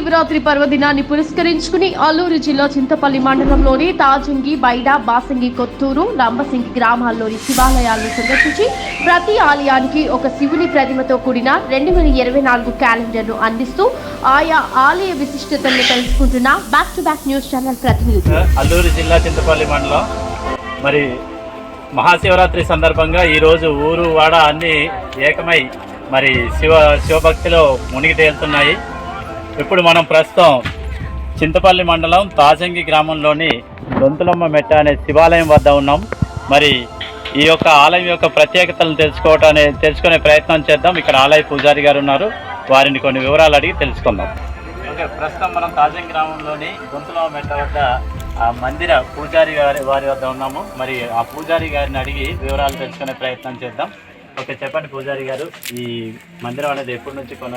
మహాశివరాత్రి పర్వదినాన్ని పురస్కరించుకుని అల్లూరు జిల్లా చింతపల్లి మండలంలోని తాజంగి బైడ బాసంగి కొత్తూరు లంబసింగి గ్రామాల్లోని శివాలయాలను సందర్శించి ప్రతి ఆలయానికి ఒక శివుని ప్రతిమతో కూడిన రెండు వేల ఇరవై నాలుగు క్యాలెండర్ను అందిస్తూ ఆయా ఆలయ విశిష్టతలను తెలుసుకుంటున్న back to back news channel ప్రతినిధి అల్లూరు జిల్లా చింతపల్లి మండలం. మరి మహాశివరాత్రి సందర్భంగా ఈరోజు ఊరు వాడ అన్ని ఏకమై మరి శివ శివభక్తిలో మునిగి తేలుతున్నాయి. ఇప్పుడు మనం ప్రస్తుతం చింతపల్లి మండలం తాజంగి గ్రామంలోని దొంతులమ్మ మెట్ట అనే శివాలయం వద్ద ఉన్నాం. మరి ఈ యొక్క ఆలయం యొక్క ప్రత్యేకతలను తెలుసుకోవటం తెలుసుకునే ప్రయత్నం చేద్దాం. ఇక్కడ ఆలయ పూజారి గారు ఉన్నారు. వారిని కొన్ని వివరాలు అడిగి తెలుసుకుందాం. ఓకే ప్రస్తుతం మనం తాజం గ్రామంలోని గొంతులమ్మ మెట్ట వద్ద ఆ మందిర పూజారి గారి వారి వద్ద ఉన్నాము. మరి ఆ పూజారి గారిని అడిగి వివరాలు తెలుసుకునే ప్రయత్నం చేద్దాం. ఓకే చెప్పండి పూజారి గారు. ఈ మందిరం అనేది ఎప్పటి నుంచి కొన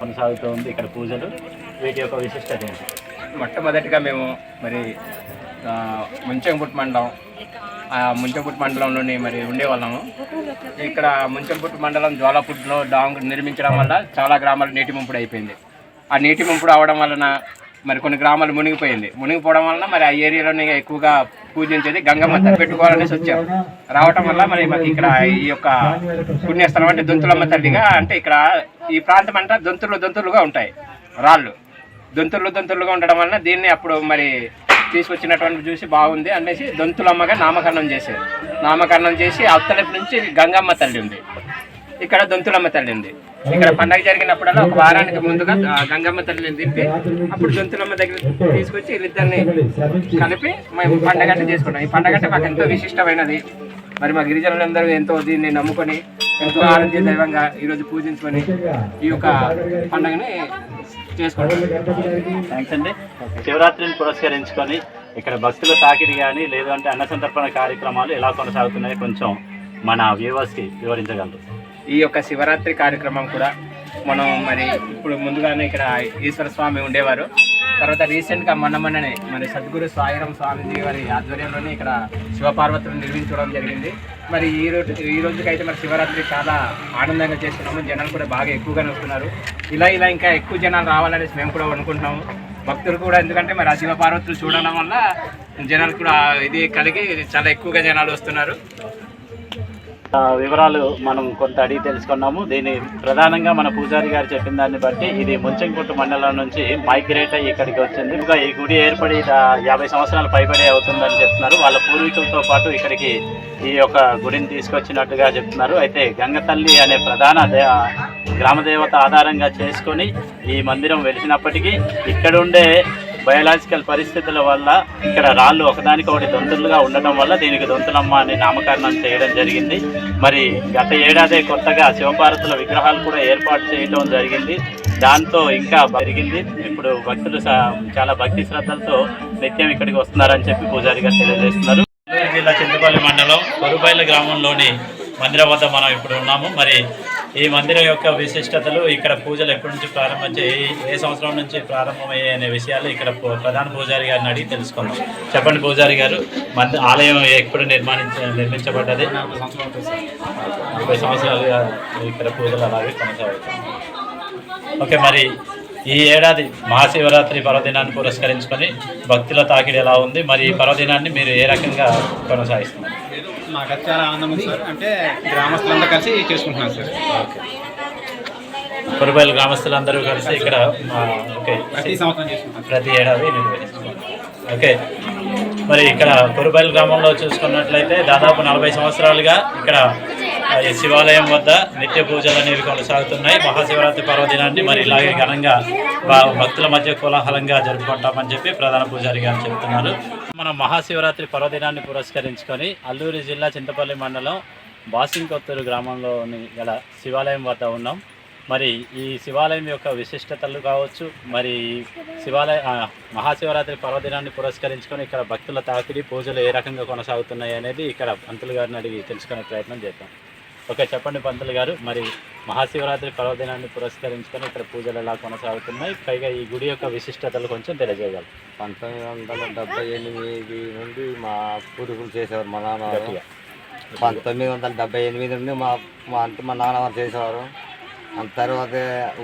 కొనసాగుతూ ఉంది ఇక్కడ పూజలు? వీటి యొక్క విశిష్టత ఏంటి? మొట్టమొదటిగా మేము మరి ఆ, ముంచంపుట్ మండలం ఆ ముంచంపుట్ మండలంలోని మరి ఉండేవాళ్ళము. ఇక్కడ ముంచంపుట్ మండలం జ్వాలపుట్లో డాంగ్ నిర్మించడం వల్ల చాలా గ్రామాలు నీటి ముంపుడు అయిపోయింది. ఆ నీటి ముంపుడు అవడం వలన మరి కొన్ని గ్రామాలు మునిగిపోయింది. మునిగిపోవడం వలన మరి ఆ ఏరియాలోనే ఎక్కువగా పూజించేది గంగమ్మ తల్లి. పెట్టుకోవాలనేసి వచ్చాం రావటం వల్ల మరి మాకు ఇక్కడ ఈ యొక్క పుణ్యస్థలం అంటే దొంతులమ్మ తల్లిగా అంటే ఇక్కడ ఈ ప్రాంతం అంతా దొంతులు దొంతులుగా ఉంటాయి. రాళ్ళు. దొంతులు దొంతులుగా ఉండడం వలన దీన్ని అప్పుడు మరి తీసుకొచ్చినటువంటి చూసి బాగుంది అనేసి దొంతులమ్మగా నామకరణం చేశారు. నామకరణం చేసి అవతలపు నుంచి గంగమ్మ తల్లి ఉంది. ఇక్కడ దొంతులమ్మ తల్లి ఉంది ఇక్కడ పండగ జరిగినప్పుడల్లా ఒక వారానికి ముందుగా గంగమ్మ తల్లిని దింపి అప్పుడు దొంతులమ్మ దగ్గర తీసుకొచ్చి వీళ్ళిద్దరిని కలిపి మేము పండగ అంటే చేసుకుంటాం ఈ పండగ మాకు ఎంతో విశిష్టమైనది. మరి మా గిరిజనులందరూ ఎంతో దీన్ని నమ్ముకొని ఎంతో ఆరోగ్య దైవంగా ఈరోజు పూజించుకొని ఈ యొక్క పండగని చేసుకుంటాం థ్యాంక్స్ అండి. శివరాత్రిని పురస్కరించుకొని ఇక్కడ భక్తుల తాకిడి కానీ లేదంటే అన్న సంతర్పణ కార్యక్రమాలు ఎలా కొనసాగుతున్నాయో కొంచెం మన వ్యూవర్స్కి వివరించగలరు. ఈ యొక్క శివరాత్రి కార్యక్రమం కూడా మనం మరి ఇప్పుడు ముందుగానే ఇక్కడ ఈశ్వర స్వామి ఉండేవారు. తర్వాత రీసెంట్గా మొన్న మొన్ననే మరి సద్గురు సాయిరం స్వామిజీ వారి ఆధ్వర్యంలోనే ఇక్కడ శివపార్వతులను నిర్మించడం జరిగింది. మరి ఈ రోజు ఈ రోజుకైతే మరి శివరాత్రి చాలా ఆనందంగా చేస్తున్నాము. జనాలు కూడా బాగా ఎక్కువగానే వస్తున్నారు. ఇలా ఇలా ఇంకా ఎక్కువ జనాలు రావాలనేసి మేము కూడా అనుకుంటున్నాము. భక్తులు కూడా ఎందుకంటే మరి ఆ శివపార్వతులు చూడడం వల్ల జనాలు కూడా ఇది కలిగి చాలా ఎక్కువగా జనాలు వస్తున్నారు. వివరాలు మనం కొంత అడిగి తెలుసుకున్నాము. దీని ప్రధానంగా మన పూజారి గారు చెప్పిన దాన్ని బట్టి ఇది ముంచెంకుట్టు మండలం నుంచి మైగ్రేట్ అయ్యి ఇక్కడికి వచ్చింది. ఇంకా ఈ గుడి ఏర్పడి యాభై సంవత్సరాలు పైబడి అవుతుందని చెప్తున్నారు. వాళ్ళ పూర్వీకులతో పాటు ఇక్కడికి ఈ యొక్క గుడిని తీసుకొచ్చినట్టుగా చెప్తున్నారు. అయితే గంగతల్లి అనే ప్రధాన గ్రామదేవత ఆధారంగా చేసుకొని ఈ మందిరం వెలిసినప్పటికీ ఇక్కడ ఉండే బయలాజికల్ పరిస్థితుల వల్ల ఇక్కడ రాళ్ళు ఒకదానికి ఒకటి దొంతులుగా ఉండటం వల్ల దీనికి దొంతులమ్మ అని నామకరణం చేయడం జరిగింది. మరి గత ఏడాదే కొత్తగా శివపార్వతుల విగ్రహాలు కూడా ఏర్పాటు చేయడం జరిగింది. దాంతో ఇంకా పెరిగింది ఇప్పుడు భక్తులు చాలా భక్తి శ్రద్ధలతో నిత్యం ఇక్కడికి వస్తున్నారని చెప్పి పూజారి గారు తెలియజేస్తున్నారు. జిల్లా చింతపల్లి మండలం కొరుపల్లి గ్రామంలోని మందిరం వద్ద మనం ఇప్పుడు ఉన్నాము. మరి ఈ మందిరం యొక్క విశిష్టతలు ఇక్కడ పూజలు ఎప్పటి నుంచి ప్రారంభించే ఏ సంవత్సరం నుంచి ప్రారంభమయ్యాయి అనే విషయాలు ఇక్కడ ప్రధాన పూజారి గారిని అడిగి తెలుసుకుందాం. చెప్పండి పూజారి గారు మంది ఆలయం ఎప్పుడు నిర్మాణించ నిర్మించబడ్డది? నలభై సంవత్సరాలుగా ఇక్కడ పూజలు అలాగే కొనసాగుతాయి. ఓకే మరి ఈ ఏడాది మహాశివరాత్రి పర్వదినాన్ని పురస్కరించుకొని భక్తుల తాకిడి ఎలా ఉంది? మరి ఈ పర్వదినాన్ని మీరు ఏ రకంగా కొనసాగిస్తున్నారు? మాకైతే చాలా ఆనందం ఉంది సార్. అంటే గ్రామస్తులందరూ కలిసి చేసుకుంటున్నాం సార్. కొరుబైలు గ్రామస్తులందరూ కలిసి ఇక్కడ ఓకే. ప్రతి సంవత్సరం చేసుకుంటాం ప్రతి ఏడాది ఓకే. మరి ఇక్కడ కొరుబైలు గ్రామంలో చూసుకున్నట్లయితే దాదాపు నలభై సంవత్సరాలుగా ఇక్కడ శివాలయం వద్ద నిత్య పూజలు అనేవి కొనసాగుతున్నాయి. మహాశివరాత్రి పర్వదినాన్ని మరి ఇలాగే ఘనంగా భక్తుల మధ్య కోలాహలంగా జరుపుకుంటామని చెప్పి ప్రధాన పూజారి గారు చెప్తున్నారు. మనం మహాశివరాత్రి పర్వదినాన్ని పురస్కరించుకొని అల్లూరి జిల్లా చింతపల్లి మండలం బాసింకొత్తూరు గ్రామంలోని గల శివాలయం వద్ద ఉన్నాం. మరి ఈ శివాలయం యొక్క విశిష్టతలు కావచ్చు మరి శివాలయ మహాశివరాత్రి పర్వదినాన్ని పురస్కరించుకొని ఇక్కడ భక్తుల తాకిడి పూజలు ఏ రకంగా కొనసాగుతున్నాయి అనేది ఇక్కడ పంతులు గారిని అడిగి తెలుసుకునే ప్రయత్నం చేద్దాం. ఓకే చెప్పండి పంతులు గారు. మరి మహాశివరాత్రి పర్వదినాన్ని పురస్కరించుకొని ఇక్కడ పూజలు ఎలా కొనసాగుతున్నాయి? పైగా ఈ గుడి యొక్క విశిష్టతలు కొంచెం తెలియజేయగలరు. పంతొమ్మిది వందల డెబ్బై ఎనిమిది నుండి మా పూర్వీకులు చేసేవారు మా నాన్న పంతొమ్మిది వందల డెబ్బై ఎనిమిది నుండి మా మా అంటే మా నాన్నవారు చేసేవారు. ఆ తర్వాత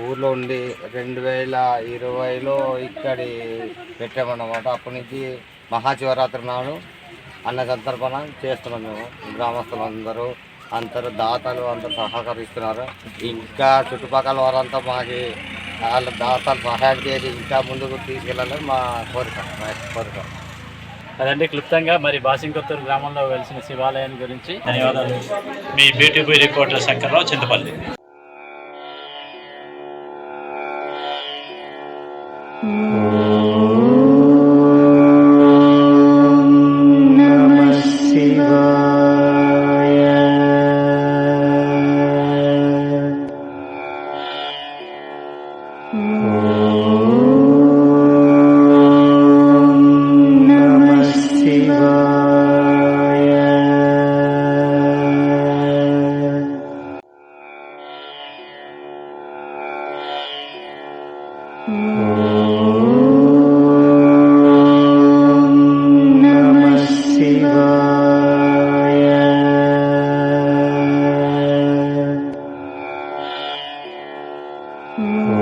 ఊర్లో ఉండి రెండు వేల ఇరవైలో ఇక్కడి పెట్టామన్నమాట. అప్పటి నుంచి మహాశివరాత్రి నాడు అన్న సంతర్పణ చేస్తున్నాం మేము. గ్రామస్తులందరూ. అందరూ దాతలు అందరూ సహకరిస్తున్నారు. ఇంకా చుట్టుపక్కల వారంతా మాకు వాళ్ళ దాతలు సహాయం చేసి ఇంకా ముందుకు తీసుకెళ్ళాలని మా కోరిక మా కోరిక. అదండి క్లుప్తంగా మరి బాసింకొత్తూరు గ్రామంలో వెలిసిన శివాలయాన్ని గురించి. ధన్యవాదాలు. మీ beauty reporter Shankarrao Chintapalli. Mm.